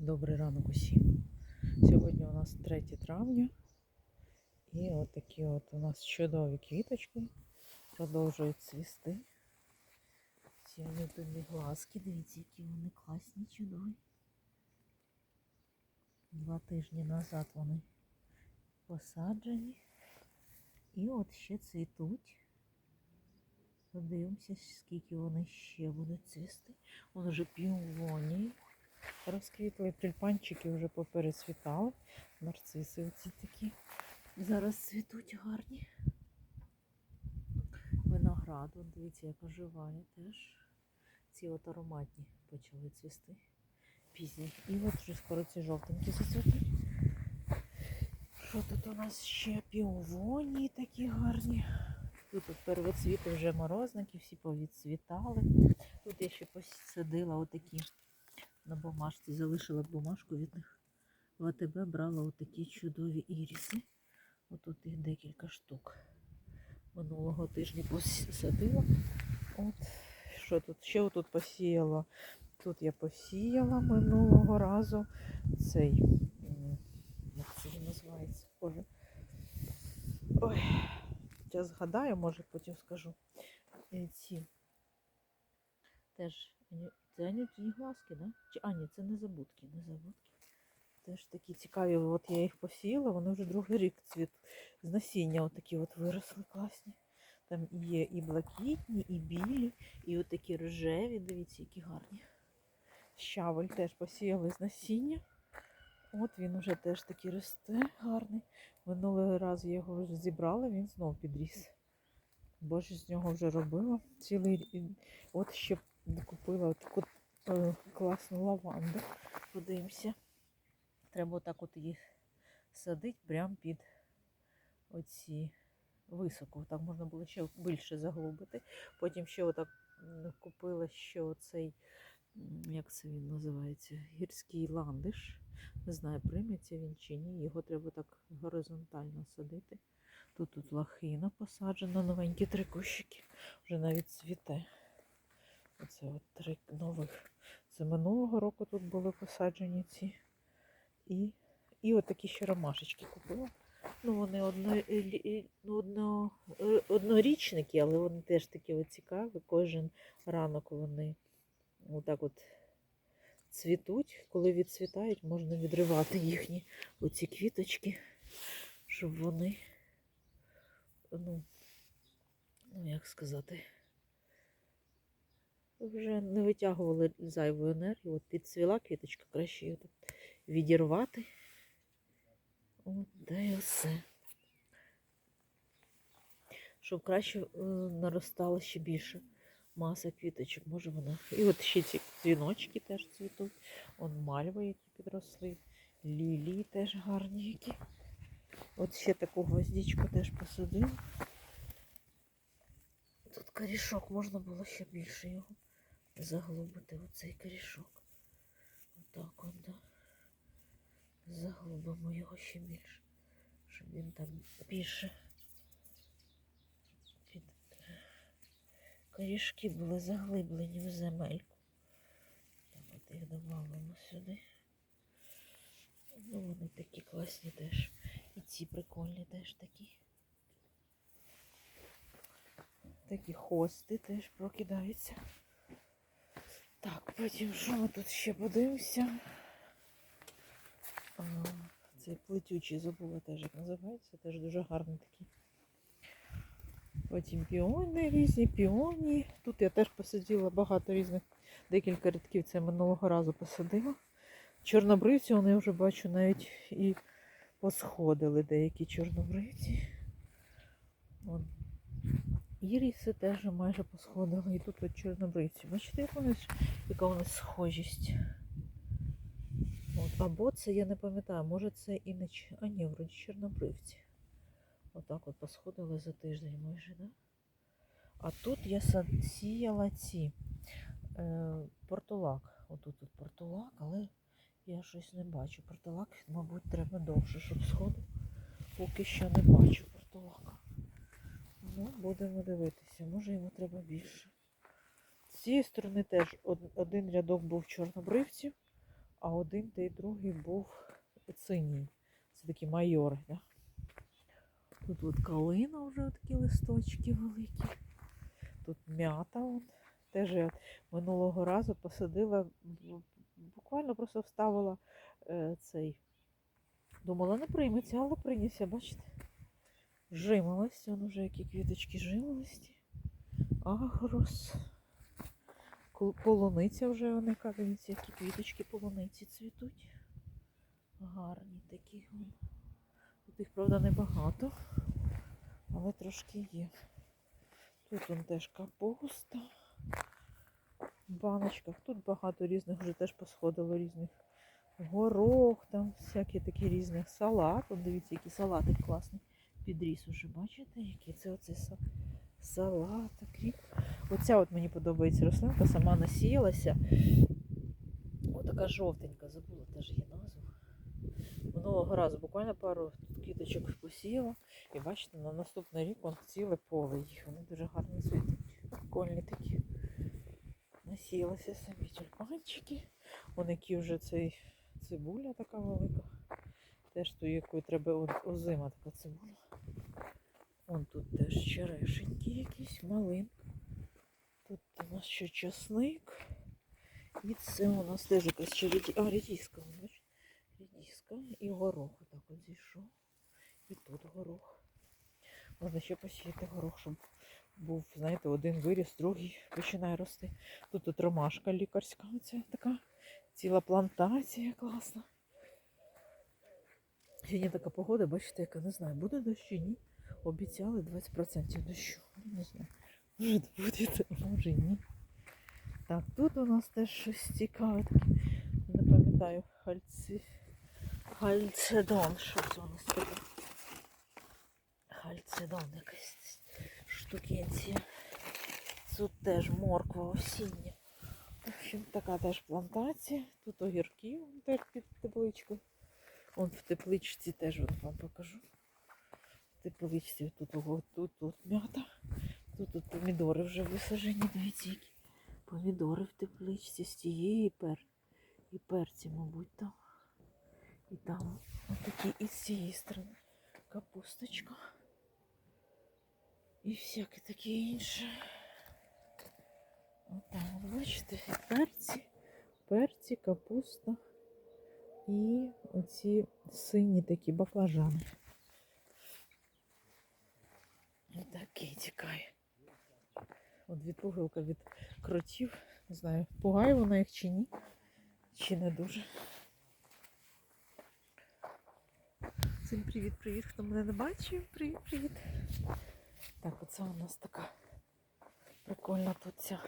Добрий ранок усім. Сьогодні у нас 3 травня. І от такі от у нас чудові квіточки продовжують цвісти. Ці вони тобі глазки, дивіться, які вони класні, чудові. Два тижні назад вони посаджені. І от ще цвітуть. Подивимося, скільки вони ще будуть цвісти. Вон вже півонії розквітли, тюльпанчики вже поперецвітали. Нарциси оці такі. Зараз цвітуть гарні. Виноград, вон, дивіться, як оживає теж. Ці от ароматні почали цвісти. Пізні. І от вже скоро ці жовтенькі зацвітуть. Що тут у нас ще піовонії такі гарні. Тут от первоцвіти вже морозники, всі повідцвітали. Тут я ще посадила отакі на бумажці, залишила бумажку від них. В АТБ брала отакі чудові іріси. Отут їх декілька штук. Минулого тижня посадила. От, що тут? Ще отут посіяла. Тут я посіяла минулого разу цей. Як це він називається? Боже. Ой, я згадаю, може потім скажу. Е, Ці теж це анютині глазки, да? Чи, а, ні, це незабудки, незабудки. Теж такі цікаві. От я їх посіяла, вони вже другий рік цвіт з насіння отакі от виросли класні. Там є і блакитні, і білі, і от такі рожеві, дивіться, які гарні. Щавель теж посіяли з насіння. От він вже теж такий росте гарний. Минулий раз я його вже зібрала, він знов підріс. Боже, з нього вже робила цілий. От ще купила таку е, класну лаванду. Подивимося. Треба отак от їх садити прямо під оці високо. Так можна було ще більше заглубити. Потім ще отак купила ще оцей, як це він називається, гірський ландиш. Не знаю, прийметься він чи ні. Його треба так горизонтально садити. Тут тут лахина посаджена, новенькі три кущики. Вже навіть цвіте. Оце от три нових. Це минулого року тут були посаджені ці. І, і от такі ще ромашечки купила. Ну, вони одно, е, е, ну, одно, е, однорічники, але вони теж такі цікаві. Кожен ранок вони отак от цвітуть. Коли відцвітають, можна відривати їхні оці квіточки, щоб вони, ну, ну як сказати, вже не витягували зайву енергію. От підцвіла квіточка, краще її так відірвати. От, да і все. Щоб краще е, наростало ще більше маса квіточок. Може вона. І от ще ці дзвіночки теж цвітуть. Он мальви, які підросли. Лілії теж гарні які. От ще таку гвоздичку теж посадила. Тут корішок можна було ще більше його заглубити. Оцей корішок. Отак от, да. Заглубимо його ще більше, щоб він там більше під корішки були заглиблені в земельку. Так от їх додамо сюди. Ну, вони такі класні теж. І ці прикольні теж такі. Такі хости теж прокидаються. Так, потім що ми тут ще подивимося? Цей плетючий забула теж як називається, теж дуже гарний такий. Потім піони різні, піоні. Тут я теж посадила багато різних, декілька рядків це минулого разу посадила. Чорнобривці, вони вже бачу навіть і посходили деякі чорнобривці. Вон. Іріси теж майже посходили. І тут от чорнобривці. Бачите, як вони, яка у нас схожість. От, або це, я не пам'ятаю, може це і не А ні, вроді чорнобривці. Отак от посходили за тиждень майже, да? А тут я сіяла ці е, портулак. Отут тут портулак, але я щось не бачу. Портулак, мабуть, треба довше, щоб сходив. Поки що не бачу будемо дивитися, може йому треба більше. З цієї сторони теж один рядок був чорнобривців, а один та й другий був синій. Це такі майори. Да? Тут от калина вже такі листочки великі. Тут м'ята. Вон. Теж я минулого разу посадила, буквально просто вставила е, цей. Думала, не прийметься, але прийнявся, бачите? Жимолость, вон уже які квіточки жимолості. Агрос. Полуниця вже вони дивіться, які квіточки полуниці цвітуть. Гарні такі. Тут їх, правда, небагато, але трошки є. Тут вон теж капуста. В баночках. Тут багато різних вже теж посходило різних. Горох, там всякі такі різні. Салат. От дивіться, який салатик класний. Підріс уже, бачите, який це оцей са- салат, кріп. Оця от мені подобається рослинка, сама насіялася. Отака жовтенька, забула теж її назву. Минулого разу буквально пару квіточок посіяла. І бачите, на наступний рік вон ціле поле їх. Вони дуже гарно цвітуть. Прикольні такі. Насіялися самі тюльпанчики. Вон які вже цей цибуля така велика. Теж ту, яку треба озима така цибуля. Вон тут теж черешенькі якісь, малинка. Тут у нас ще часник. І це у нас теж якась ще реді... а, редіска, вон, бачите? Редіска і горох отак от зійшов. І тут горох. Можна ще посіяти горох, щоб був, знаєте, один виріс, другий починає рости. Тут тут ромашка лікарська, оця така ціла плантація класна. Сьогодні така погода, бачите, яка не знаю, буде дощ чи ні. Обіцяли 20% дощу. Не знаю. Може буде, може ні. Так, тут у нас теж щось цікаве. таке. Не пам'ятаю, хальці. Хальцедон. Що це у нас таке? Хальцедон якась штукенція. Тут теж морква осіння. В общем, така теж плантація. Тут огірки теж під тепличкою. Вон в тепличці теж от вам покажу. В тепличці тут, тут, тут м'ята. Тут, тут помідори вже висаджені. Дивіться, які помідори в тепличці з тієї і пер. І перці, мабуть, там. І там отакі і з цієї сторони. Капусточка. І всяке таке інше. От бачите, перці, перці, капуста і оці сині такі баклажани. Отакий тікає. От відпугилка від кротів. Не знаю, пугає вона їх чи ні, чи не дуже. Всім привіт-привіт, хто мене не бачив. Привіт-привіт. Так, оце у нас така прикольна тут ця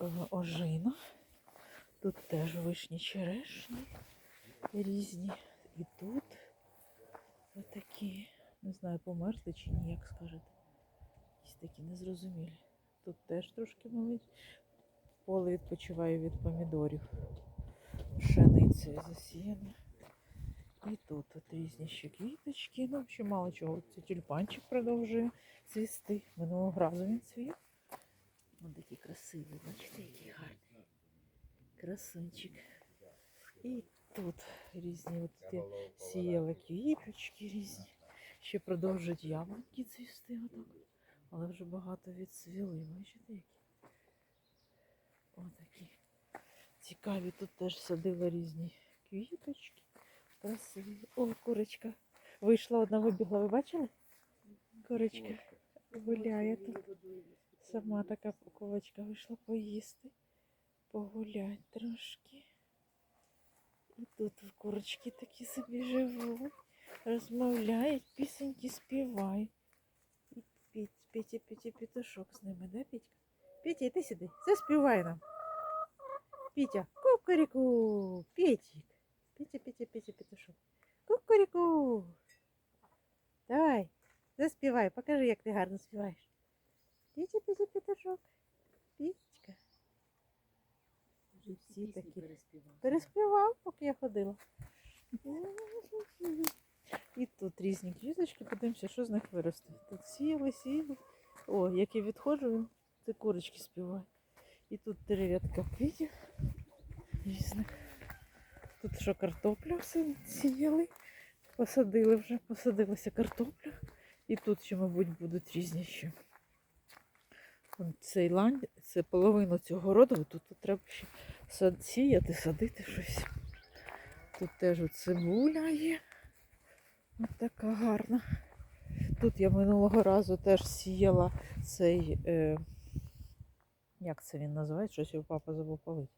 е, ожина. Тут теж вишні черешні різні. І тут отакі, не знаю, померзли чи ні, як скажете. Якісь такі незрозумілі. Тут теж трошки маленькі. Поле відпочиває від помідорів. Пшеницею засіяна. І тут от різні ще квіточки. Ну, ще мало чого. Це тюльпанчик продовжує цвісти. Минулого разу він цвів. Ось такий красивий, бачите, який гарний. Красунчик. І тут різні от ті сіяли квіточки різні. Ще продовжують яблуньки цвісти отак. Але вже багато відцвіли. Бачите, які? Отакі. Цікаві. Тут теж садила різні квіточки. Красиві. О, курочка. Вийшла одна вибігла, ви бачили? Курочка гуляє тут. Сама така курочка вийшла поїсти, погулять трошки. І тут курочки такі собі живуть, розмовляють, пісеньки співають. І піть, Петя, Петя, петушок з ними, да, Петька? Петя, йди сюди, заспівай нам. Петя, кукаріку, Петик. Петя, Петя, Петя, петушок. Кукаріку. Давай, заспівай, покажи, як ти гарно співаєш. Петя, Петя, петушок. Петечка. Вже всі такі. Переспівав, поки я ходила. І тут різні квіточки, подивимося, що з них виросте. Тут сіяли, сіяли. О, як я відходжу, він це курочки співає. І тут три рядка квітів різних. Тут що картопля все сіяли, посадили вже, посадилася картопля. І тут ще, мабуть, будуть різні ще. Вон Цей лань, це половину цього городу, тут, тут треба ще сіяти, садити щось. Тут теж от цибуля є. Ось така гарна. Тут я минулого разу теж сіяла цей, е, як це він називає? Щось його папа забув полити.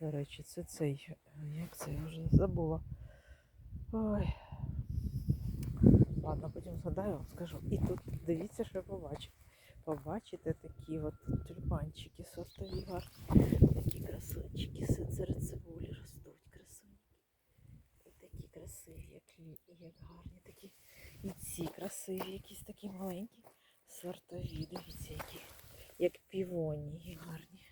До речі, це цей, е, як це я вже забула. Ой. Ладно, потім згадаю, вам скажу. І тут дивіться, що я побачив. Побачите такі от тюльпанчики сортові гарні. Такі красунчики се- серед цибулі ростуть красуні. І такі красиві, як, як гарні такі. І ці красиві, якісь такі маленькі сортові. Дивіться, які як півонії гарні.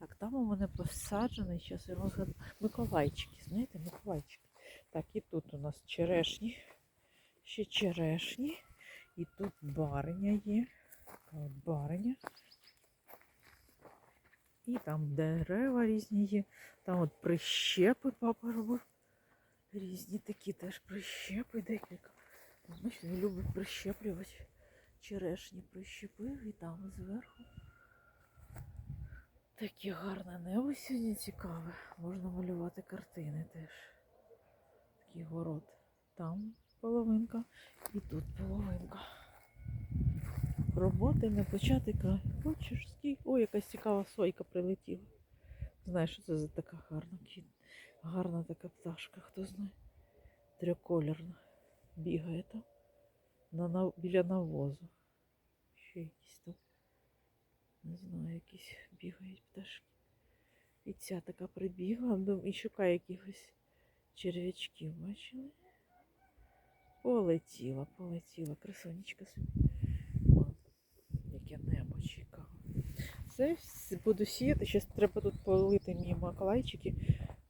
Так, там у мене посаджений, зараз я розгадаю. Миколайчики, знаєте, Миколайчики. Так, і тут у нас черешні. Ще черешні. І тут бариня є. Бариня. І там дерева різні є. Там от прищепи папа робив. Різні такі теж прищепи декілька. Бачите, він любить прищеплювати. Черешні прищепив і там зверху. Таке гарне небо сьогодні цікаве. Можна малювати картини теж. Такий город. Там половинка і тут половинка. Роботи не почати край. Хочеш стій. Ой, якась цікава сойка прилетіла. Знаєш, що це за така гарна кіт? Гарна така пташка, хто знає. Триколірна. Бігає там. На, нав- біля навозу. Ще якісь там. Не знаю, якісь бігають пташки. І ця така прибігла і шукає якихось черв'ячків, бачили? Полетіла, полетіла, красунечка собі. О, яке небо цікаве. Це буду сіяти. Зараз треба тут полити мій макалайчики,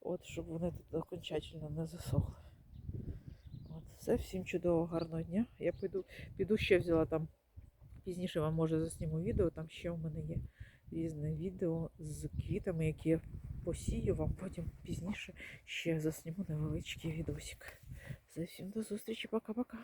от, щоб вони тут окончательно не засохли. От, все, всім чудового, гарного дня. Я піду, піду ще взяла там. Пізніше вам може засніму відео, там ще у мене є різне відео з квітами, які я посію вам, потім пізніше ще засніму невеличкий відосик. Все, всім до зустрічі, пока-пока.